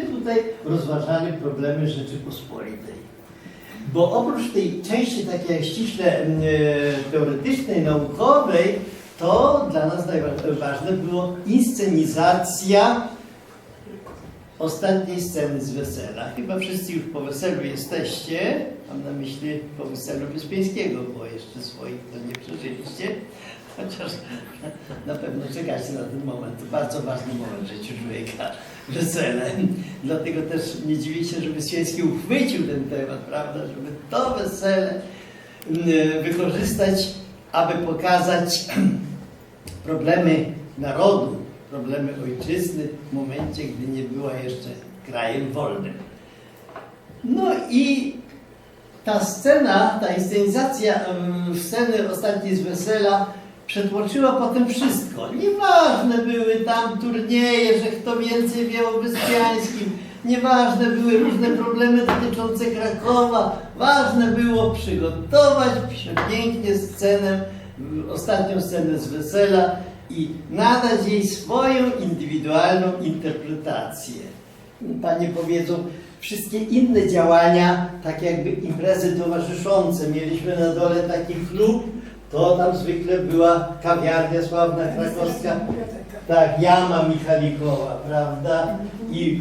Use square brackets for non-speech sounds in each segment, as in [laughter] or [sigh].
tutaj rozważali problemy Rzeczypospolitej. Bo oprócz tej części takiej ściśle mm, e, teoretycznej, naukowej, to dla nas najważne było inscenizacja ostatniej sceny z wesela. Chyba wszyscy już po weselu jesteście. Mam na myśli po weselu Wyspiańskiego, bo jeszcze swoich to nie przeżyliście. Chociaż na pewno czekacie na ten moment. To bardzo ważny moment w życiu człowieka. Wesele. Dlatego też nie dziwię się, że Wyspiański uchwycił ten temat, prawda? Żeby to wesele mm, wykorzystać, aby pokazać [clears throat] problemy narodu, problemy ojczyzny w momencie, gdy nie była jeszcze krajem wolnym. No i ta scena, ta inscenizacja sceny ostatniej z wesela przetłoczyła potem wszystko. Nieważne były tam turnieje, że kto więcej wie o Wyspiańskim, nieważne były różne problemy dotyczące Krakowa, ważne było przygotować przepięknie scenę, ostatnią scenę z wesela i nadać jej swoją indywidualną interpretację. Panie powiedzą, wszystkie inne działania, tak jakby imprezy towarzyszące, mieliśmy na dole taki klub, to tam zwykle była kawiarnia sławna krakowska, tak, Jama Michalikowa, prawda? I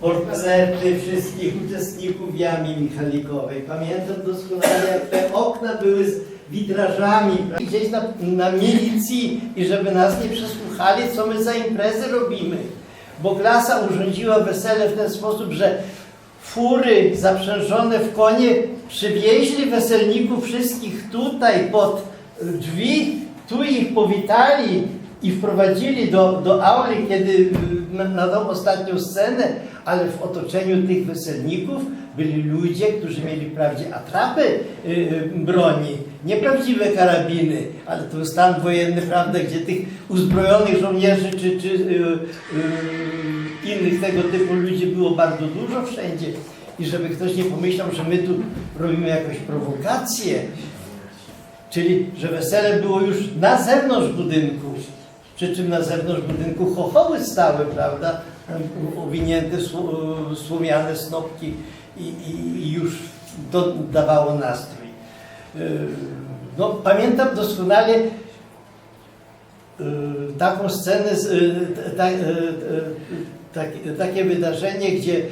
portrety wszystkich uczestników Jamy Michalikowej. Pamiętam doskonale, jak te okna były z witrażami gdzieś na, na milicji i żeby nas nie przesłuchali, co my za imprezy robimy. Bo klasa urządziła wesele w ten sposób, że fury zaprzężone w konie przywieźli weselników wszystkich tutaj pod drzwi, tu ich powitali i wprowadzili do, do auli, kiedy y, na, na tą ostatnią scenę, ale w otoczeniu tych weselników byli ludzie, którzy mieli wprawdzie atrapy y, y, broni, nieprawdziwe karabiny, ale to był stan wojenny, prawda, gdzie tych uzbrojonych żołnierzy czy, czy y, y, innych tego typu ludzi było bardzo dużo wszędzie. I żeby ktoś nie pomyślał, że my tu robimy jakąś prowokację, Czyli, że wesele było już na zewnątrz budynku, przy czym na zewnątrz budynku chochoły stały, prawda, owinięte sło- słomiane snopki i, i, już to dawało nastrój. Yy, No, pamiętam doskonale yy, taką scenę, tak, takie wydarzenie, gdzie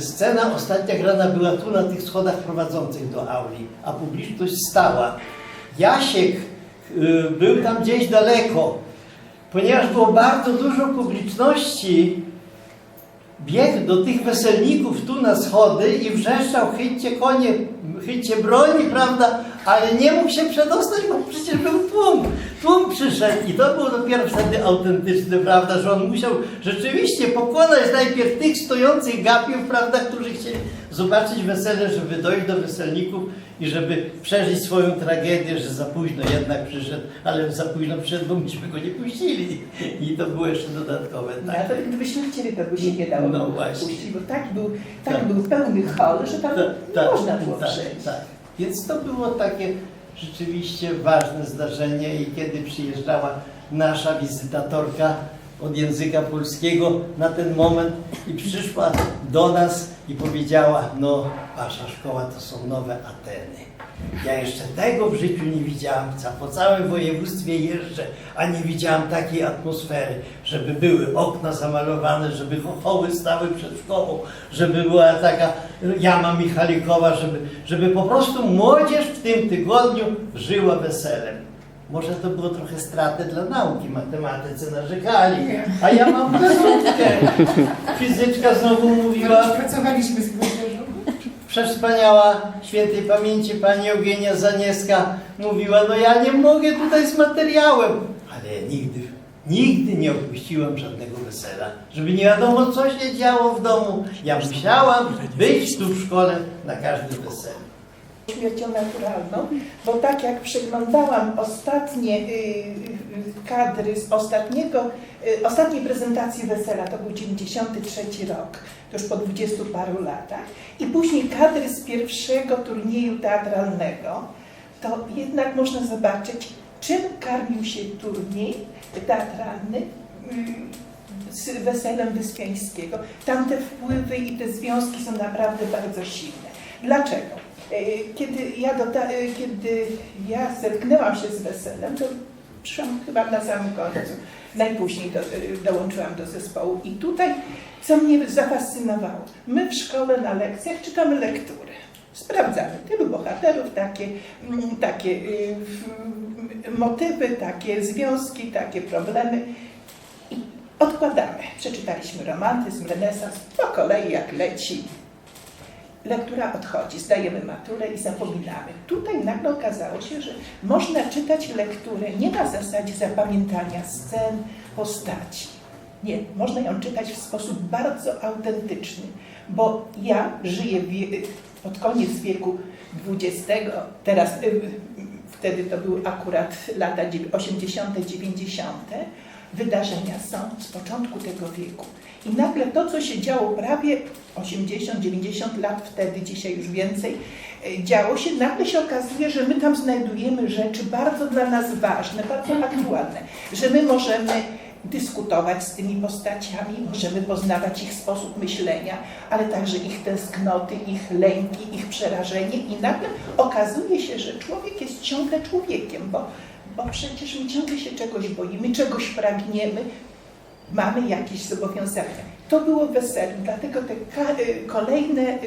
scena ostatnia grana była tu na tych schodach prowadzących do auli, a publiczność stała. Jasiek yy, był tam gdzieś daleko, ponieważ było bardzo dużo publiczności, biegł do tych weselników tu na schody i wrzeszczał, chyćcie konie, chyćcie broni, prawda, ale nie mógł się przedostać, bo przecież był tłum. Tłum przyszedł i to było dopiero wtedy autentyczne, prawda, że on musiał rzeczywiście pokonać najpierw tych stojących gapiów, prawda, którzy chcieli zobaczyć wesele, żeby dojść do weselników i żeby przeżyć swoją tragedię, że za późno jednak przyszedł, ale za późno przyszedł, bo myśmy go nie puścili. I to było jeszcze dodatkowe. Tak. Nawet gdybyśmy chcieli, to by się nie dało No właśnie. puścić, bo tak był, tak Tak. był pełny hol, że tam Tak, nie można było tak, przejść. tak. Więc to było takie rzeczywiście ważne zdarzenie i kiedy przyjeżdżała nasza wizytatorka od języka polskiego na ten moment i przyszła do nas i powiedziała, no wasza szkoła to są nowe Ateny. Ja jeszcze tego w życiu nie widziałam, po całym województwie jeżdżę, a nie widziałam takiej atmosfery, żeby były okna zamalowane, żeby chochoły stały przed szkołą, żeby była taka jama Michalikowa, żeby, żeby po prostu młodzież w tym tygodniu żyła weselem. Może to było trochę straty dla nauki, matematyce narzekali, a ja mam pesówkę. Fizyczka znowu mówiła, Pracowaliśmy z młodzieżą. Przewspaniała świętej pamięci pani Eugenia Zanieska mówiła, no ja nie mogę tutaj z materiałem, ale ja nigdy, nigdy nie opuściłam żadnego wesela, żeby nie wiadomo co się działo w domu. Ja musiałam być tu w szkole na każdym weselu. Śmiercią naturalną, bo tak jak przeglądałam ostatnie y, y, kadry z ostatniego, y, ostatniej prezentacji wesela, to był 93 rok, to już po 20 paru latach, i później kadry z pierwszego turnieju teatralnego, to jednak można zobaczyć, czym karmił się turniej teatralny z weselem Wyspiańskiego. Tam te wpływy i te związki są naprawdę bardzo silne. Dlaczego? E, Kiedy ja, dota- e, kiedy ja zetknęłam się z weselem, to przyszłam chyba na samym końcu. Najpóźniej do, e, dołączyłam do zespołu i tutaj, co mnie zafascynowało, my w szkole na lekcjach czytamy lektury. Sprawdzamy tylu bohaterów, takie, mm, takie y, motywy, takie związki, takie problemy i odkładamy. Przeczytaliśmy romantyzm, renesans, po kolei jak leci. Lektura odchodzi, zdajemy maturę i zapominamy. Tutaj nagle okazało się, że można czytać lekturę nie na zasadzie zapamiętania scen, postaci. Nie, można ją czytać w sposób bardzo autentyczny, bo ja żyję pod koniec wieku XX, teraz y, wtedy to były akurat lata dziew- 80., 90., wydarzenia są z początku tego wieku. I nagle to, co się działo prawie 80-90 lat wtedy, dzisiaj już więcej, e, działo się, nagle się okazuje, że my tam znajdujemy rzeczy bardzo dla nas ważne, bardzo aktualne, że my możemy dyskutować z tymi postaciami, możemy poznawać ich sposób myślenia, ale także ich tęsknoty, ich lęki, ich przerażenie i nagle okazuje się, że człowiek jest ciągle człowiekiem, bo, bo przecież my ciągle się czegoś boimy, czegoś pragniemy, mamy jakieś zobowiązania. To było wesele, dlatego te y, kolejne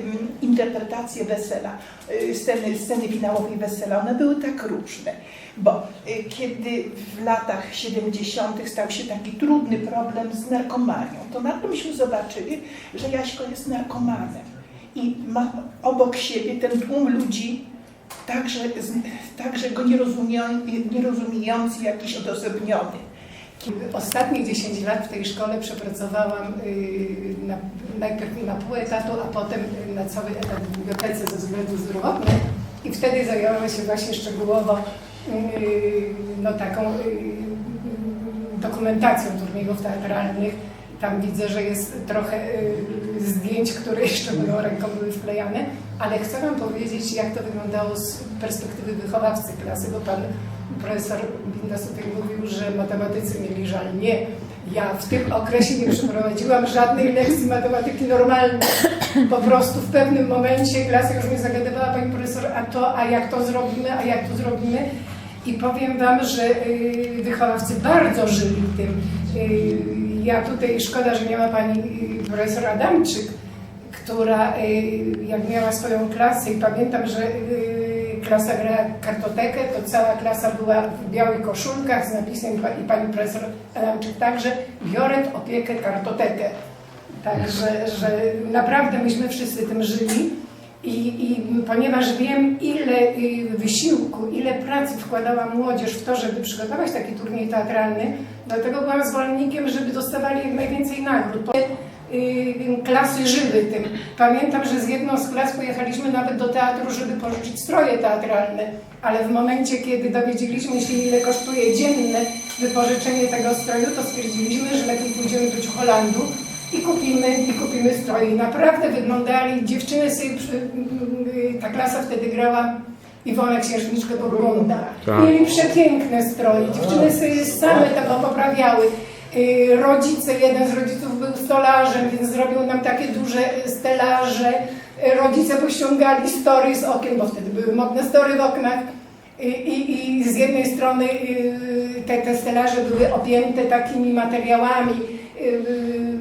interpretacje wesela, y, sceny, sceny finałowej wesela, one były tak różne, bo y, kiedy w latach 70. stał się taki trudny problem z narkomanią, to nagle myśmy zobaczyli, że Jaśko jest narkomanem i ma obok siebie ten tłum ludzi, także, także go nierozumieją- nierozumiejący, jakiś odosobniony. Ostatnie 10 lat w tej szkole przepracowałam y, na, najpierw na pół etatu, a potem na cały etat w bibliotece ze względów zdrowotnych i wtedy zajęłam się właśnie szczegółowo y, no, taką y, dokumentacją turniejów teatralnych. Tam widzę, że jest trochę zdjęć, które jeszcze moją ręką były wklejane, ale chcę Wam powiedzieć, jak to wyglądało z perspektywy wychowawcy klasy, bo Pan profesor Binda tutaj mówił, że matematycy mieli żal. Nie, ja w tym okresie nie przeprowadziłam żadnej lekcji matematyki normalnej. Po prostu w pewnym momencie klasa już mnie zagadywała, Pani profesor, a to, a jak to zrobimy, a jak to zrobimy. I powiem Wam, że y, wychowawcy bardzo żyli tym. Ja tutaj, szkoda, że nie ma Pani y, profesor Adamczyk, która y, jak miała swoją klasę i pamiętam, że y, klasa grała kartotekę, to cała klasa była w białych koszulkach z napisem i pani profesor Adamczyk także biorę opiekę kartotekę. Także, że naprawdę myśmy wszyscy tym żyli i, i ponieważ wiem ile y, wysiłku, ile pracy wkładała młodzież w to, żeby przygotować taki turniej teatralny, dlatego byłam zwolennikiem, żeby dostawali jak najwięcej nagród. Y, klasy żyły tym. Pamiętam, że z jedną z klas pojechaliśmy nawet do teatru, żeby pożyczyć stroje teatralne, ale w momencie, kiedy dowiedzieliśmy się, ile kosztuje dzienne wypożyczenie tego stroju, to stwierdziliśmy, że lepiej pójdziemy do Holandu i kupimy, i kupimy stroje. I naprawdę wyglądali, dziewczyny sobie, y, ta klasa wtedy grała Iwonę Księżniczkę Burgunda. Tak. Mieli przepiękne stroje, dziewczyny sobie same tam poprawiały. Y, Rodzice, jeden z rodziców był stolarzem, więc zrobił nam takie duże stelaże. Y, Rodzice pościągali story z okien, bo wtedy były modne story w oknach. I, i, i z jednej strony y, te, te stelaże były objęte takimi materiałami y,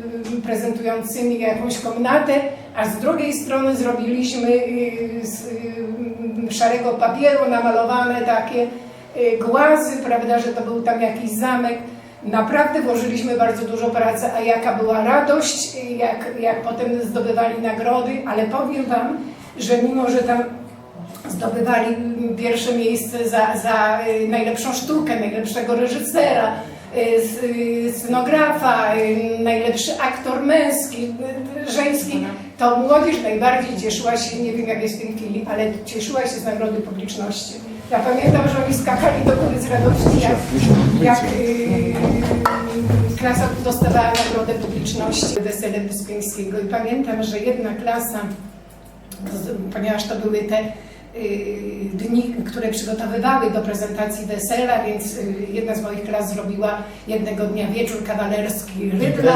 prezentującymi jakąś komnatę, a z drugiej strony zrobiliśmy y, z y, szarego papieru namalowane takie y, głazy, prawda, że to był tam jakiś zamek. Naprawdę włożyliśmy bardzo dużo pracy, a jaka była radość, jak, jak potem zdobywali nagrody, ale powiem Wam, że mimo, że tam zdobywali pierwsze miejsce za, za najlepszą sztukę, najlepszego reżysera, scenografa, y, najlepszy aktor męski, y, żeński, to młodzież najbardziej cieszyła się, nie wiem jak jest w tej chwili, ale cieszyła się z nagrody publiczności. Ja pamiętam, że oni skakali do góry z radości, jak, jak y, klasa dostawała nagrodę publiczności Wesele Wyspiańskiego. I pamiętam, że jedna klasa ponieważ to były te y, dni, które przygotowywały do prezentacji wesela, więc y, jedna z moich klas zrobiła jednego dnia wieczór kawalerski Rydla.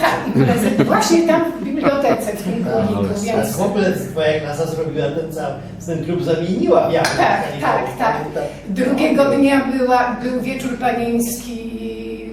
Tak, imprezę właśnie tam w bibliotece w tym ale A więc w ogóle twoja klasa zrobiła ten cały, ten klub zamieniła w jachę. Tak, tak, tak. drugiego dnia była, był wieczór panieński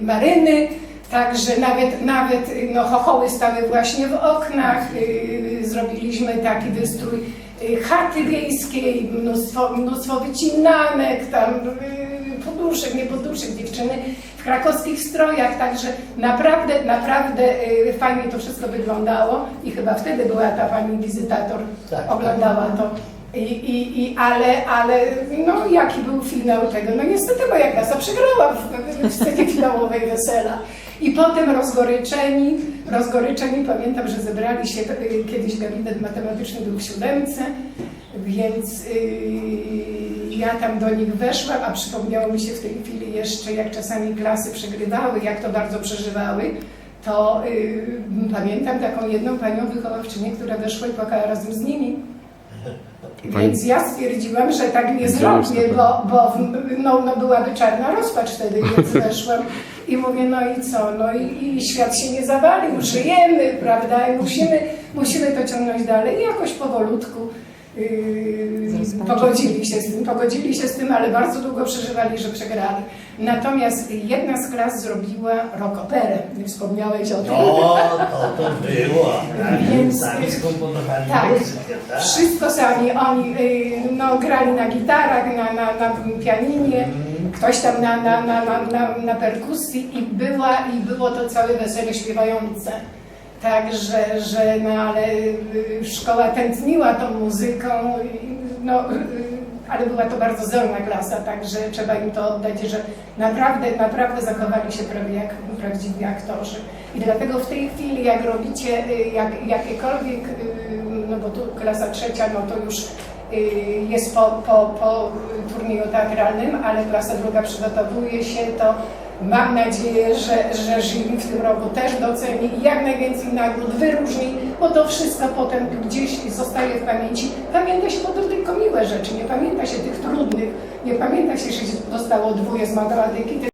Maryny, także nawet, nawet no, chochoły stały właśnie w oknach, yy, zrobiliśmy taki wystrój chaty wiejskiej, mnóstwo, mnóstwo wycinanek, tam yy, poduszek, nie poduszek, dziewczyny w krakowskich strojach, także naprawdę, naprawdę yy, fajnie to wszystko wyglądało i chyba wtedy była ta pani wizytator, Tak, oglądała to. I, i, i, ale, ale no jaki był finał tego? No niestety moja klasa przegrała w, w scenie finałowej wesela. I potem rozgoryczeni, rozgoryczeni, pamiętam, że zebrali się, y, kiedyś gabinet matematyczny był w siódemce, więc yy, ja tam do nich weszłam, a przypomniało mi się w tej chwili jeszcze, jak czasami klasy przegrywały, jak to bardzo przeżywały, to yy, pamiętam taką jedną panią wychowawczynię, która weszła i płakała razem z nimi. Pani- Więc ja stwierdziłam, że tak nie zrobię, bo, bo no, no byłaby czarna rozpacz wtedy, więc [laughs] weszłam i mówię, no i co, no i, i świat się nie zawalił, żyjemy, prawda, i musimy, musimy to ciągnąć dalej. I jakoś powolutku yy, pogodzili się z tym, pogodzili się z tym, ale bardzo długo przeżywali, że przegrali. Natomiast jedna z klas zrobiła rockoperę, nie wspomniałeś o tym. No, to to było. Więc- Sami skomponowali Tak. muzykę, tak. Wszystko sami, oni y, no, grali na gitarach, na, na, na pianinie, ktoś tam na, na, na, na, na, na perkusji i, była, i było to całe wesele śpiewające. Także, że no ale y, szkoła tętniła tą muzyką, no, y, ale była to bardzo zdolna klasa, także trzeba im to oddać, że naprawdę, naprawdę zachowali się prawie jak prawdziwi aktorzy. I dlatego w tej chwili, jak robicie y, jak, jakiekolwiek, no bo tu klasa trzecia, no to już jest po, po, po turnieju teatralnym, ale klasa druga przygotowuje się, to mam nadzieję, że, że jury w tym roku też doceni i jak najwięcej nagród wyróżni, bo to wszystko potem gdzieś zostaje w pamięci. Pamięta się potem tylko miłe rzeczy, nie pamięta się tych trudnych, nie pamięta się, że się dostało dwóje z matematyki,